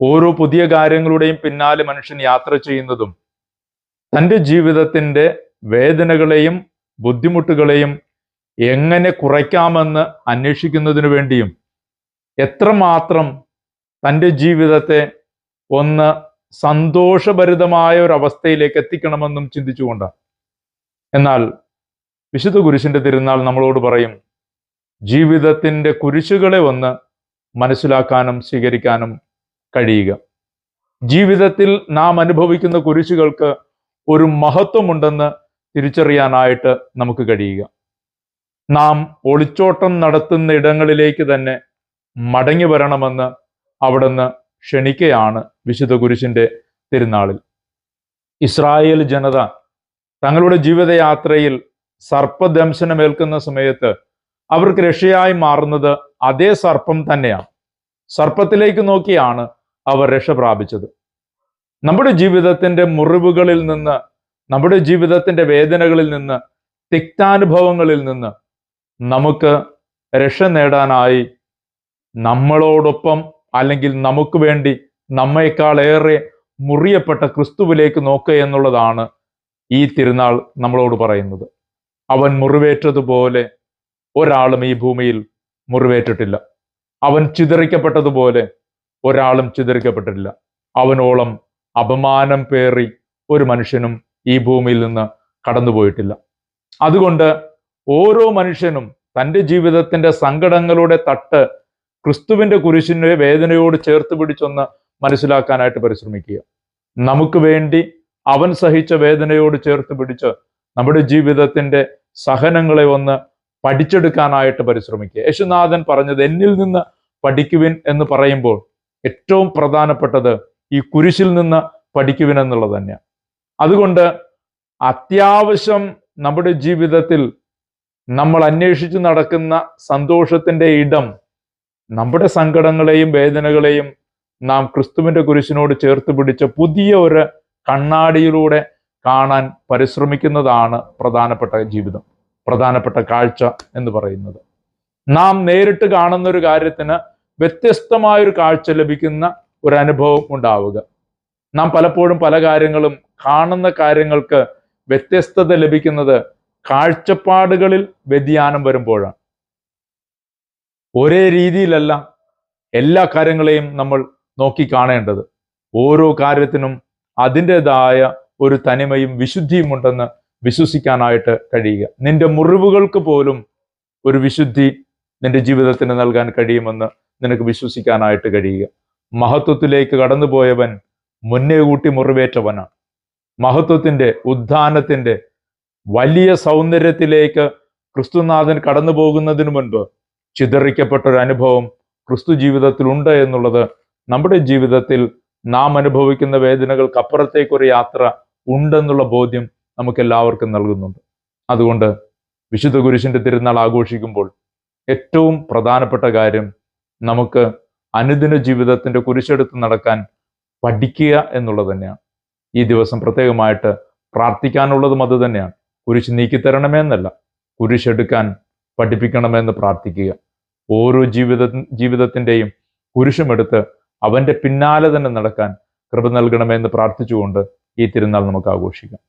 ഓരോ പുതിയ കാര്യങ്ങളുടെയും പിന്നാലെ മനുഷ്യൻ യാത്ര ചെയ്യുന്നതും തന്റെ ജീവിതത്തിന്റെ വേദനകളെയും ബുദ്ധിമുട്ടുകളെയും എങ്ങനെ കുറയ്ക്കാമെന്ന് അന്വേഷിക്കുന്നതിനു വേണ്ടിയും എത്രമാത്രം തന്റെ ജീവിതത്തെ ഒന്ന് സന്തോഷഭരിതമായ ഒരു അവസ്ഥയിലേക്ക് എത്തിക്കണമെന്നും ചിന്തിച്ചുകൊണ്ടാണ്. എന്നാൽ വിശുദ്ധ കുരിശിന്റെ തിരുനാൾ നമ്മളോട് പറയും ജീവിതത്തിന്റെ കുരിശുകളെ ഒന്ന് മനസ്സിലാക്കാനും സ്വീകരിക്കാനും കഴിയുക. ജീവിതത്തിൽ നാം അനുഭവിക്കുന്ന കുരിശുകൾക്ക് ഒരു മഹത്വമുണ്ടെന്ന് തിരിച്ചറിയാനായിട്ട് നമുക്ക് കഴിയുക. നാം ഒളിച്ചോട്ടം നടത്തുന്ന ഇടങ്ങളിലേക്ക് തന്നെ മടങ്ങി വരണമെന്ന് അവിടുന്ന് ക്ഷണിക്കുകയാണ് വിശുദ്ധ കുരിശിന്റെ തിരുനാളിൽ. ഇസ്രായേൽ ജനത തങ്ങളുടെ ജീവിതയാത്രയിൽ സർപ്പദംശനമേൽക്കുന്ന സമയത്ത് അവർക്ക് രക്ഷയായി മാറുന്നത് അതേ സർപ്പം തന്നെയാണ്. സർപ്പത്തിലേക്ക് നോക്കിയാണ് അവർ രക്ഷ പ്രാപിച്ചത്. നമ്മുടെ ജീവിതത്തിന്റെ മുറിവുകളിൽ നിന്ന് നമ്മുടെ ജീവിതത്തിന്റെ വേദനകളിൽ നിന്ന് തിക്താനുഭവങ്ങളിൽ നിന്ന് നമുക്ക് രക്ഷ നേടാനായി നമ്മളോടൊപ്പം അല്ലെങ്കിൽ നമുക്ക് വേണ്ടി നമ്മേക്കാൾ ഏറെ മുറിയപ്പെട്ട ക്രിസ്തുവിലേക്ക് നോക്കുക എന്നുള്ളതാണ് ഈ തിരുനാൾ നമ്മളോട് പറയുന്നത്. അവൻ മുറിവേറ്റതുപോലെ ഒരാളും ഈ ഭൂമിയിൽ മുറിവേറ്റിട്ടില്ല. അവൻ ചിതറിക്കപ്പെട്ടതുപോലെ ഒരാളും ചിതറിക്കപ്പെട്ടിട്ടില്ല. അവനോളം അപമാനം പേറി ഒരു മനുഷ്യനും ഈ ഭൂമിയിൽ നിന്ന് കടന്നുപോയിട്ടില്ല. അതുകൊണ്ട് ഓരോ മനുഷ്യനും തന്റെ ജീവിതത്തിന്റെ സങ്കടങ്ങളുടെ തട്ട് ക്രിസ്തുവിന്റെ കുരിശിന്റെ വേദനയോട് ചേർത്ത് പിടിച്ചൊന്ന് മനസ്സിലാക്കാനായിട്ട് പരിശ്രമിക്കുക. നമുക്ക് വേണ്ടി അവൻ സഹിച്ച വേദനയോട് ചേർത്ത് പിടിച്ച് നമ്മുടെ ജീവിതത്തിന്റെ സഹനങ്ങളെ ഒന്ന് പഠിച്ചെടുക്കാനായിട്ട് പരിശ്രമിക്കുക. യേശുനാഥൻ പറഞ്ഞത് എന്നിൽ നിന്ന് പഠിക്കുവിൻ എന്ന് പറയുമ്പോൾ ഏറ്റവും പ്രധാനപ്പെട്ടത് ഈ കുരിശിൽ നിന്ന് പഠിക്കുവിനെന്നുള്ളത് തന്നെയാണ് അതുകൊണ്ട് അത്യാവശ്യം നമ്മുടെ ജീവിതത്തിൽ നമ്മൾ അന്വേഷിച്ച് നടക്കുന്ന സന്തോഷത്തിന്റെ ഇടം നമ്മുടെ സങ്കടങ്ങളെയും വേദനകളെയും നാം ക്രിസ്തുവിന്റെ കുരിശിനോട് ചേർത്ത് പിടിച്ച പുതിയ ഒരു കണ്ണാടിയിലൂടെ കാണാൻ പരിശ്രമിക്കുന്നതാണ് പ്രധാനപ്പെട്ട ജീവിതം പ്രധാനപ്പെട്ട കാഴ്ച എന്ന് പറയുന്നത്. നാം നേരിട്ട് കാണുന്ന ഒരു കാര്യത്തിന് വ്യത്യസ്തമായ ഒരു കാഴ്ച ലഭിക്കുന്ന ഒരു അനുഭവം ഉണ്ടാവുക. നാം പലപ്പോഴും പല കാര്യങ്ങളും കാണുന്ന കാര്യങ്ങൾക്ക് വ്യത്യസ്തത ലഭിക്കുന്നത് കാഴ്ചപ്പാടുകളിൽ വ്യതിയാനം വരുമ്പോഴാണ്. ഒരേ രീതിയിലല്ല എല്ലാ കാര്യങ്ങളെയും നമ്മൾ നോക്കി കാണേണ്ടത്. ഓരോ കാര്യത്തിനും അതിന്റെതായ ഒരു തനിമയും വിശുദ്ധിയും ഉണ്ടെന്ന് വിശ്വസിക്കാനായിട്ട് കഴിയുക. നിന്റെ മുറിവുകൾക്ക് പോലും ഒരു വിശുദ്ധി നിന്റെ ജീവിതത്തിന് നൽകാൻ കഴിയുമെന്ന് നിനക്ക് വിശ്വസിക്കാനായിട്ട് കഴിയുക. മഹത്വത്തിലേക്ക് കടന്നുപോയവൻ മുന്നേ കൂട്ടി മുറിവേറ്റവനാണ്. മഹത്വത്തിന്റെ ഉദ്ധാനത്തിന്റെ വലിയ സൗന്ദര്യത്തിലേക്ക് ക്രിസ്തുനാഥൻ കടന്നു പോകുന്നതിന് മുൻപ് ചിതറിക്കപ്പെട്ട ഒരു അനുഭവം ക്രിസ്തു ജീവിതത്തിലുണ്ട് എന്നുള്ളത് നമ്മുടെ ജീവിതത്തിൽ നാം അനുഭവിക്കുന്ന വേദനകൾക്ക് അപ്പുറത്തേക്കൊരു യാത്ര ഉണ്ടെന്നുള്ള ബോധ്യം നമുക്ക് എല്ലാവർക്കും നൽകുന്നുണ്ട്. അതുകൊണ്ട് വിശുദ്ധ കുരിശിന്റെ തിരുനാൾ ആഘോഷിക്കുമ്പോൾ ഏറ്റവും പ്രധാനപ്പെട്ട കാര്യം നമുക്ക് അനുദിന ജീവിതത്തിന്റെ കുരിശെടുത്ത് നടക്കാൻ പഠിക്കുക എന്നുള്ളത് തന്നെയാണ്. ഈ ദിവസം പ്രത്യേകമായിട്ട് പ്രാർത്ഥിക്കാനുള്ളതും അത് തന്നെയാണ്. കുരിശ് നീക്കിത്തരണമേ എന്നല്ല കുരിശെടുക്കാൻ പഠിപ്പിക്കണമെന്ന് പ്രാർത്ഥിക്കുക. ഓരോ ജീവിത ജീവിതത്തിന്റെയും കുരിശുമെടുത്ത് അവന്റെ പിന്നാലെ തന്നെ നടക്കാൻ കൃപ നൽകണമെന്ന് പ്രാർത്ഥിച്ചുകൊണ്ട് ഈ തിരുനാൾ നമുക്ക് ആഘോഷിക്കാം.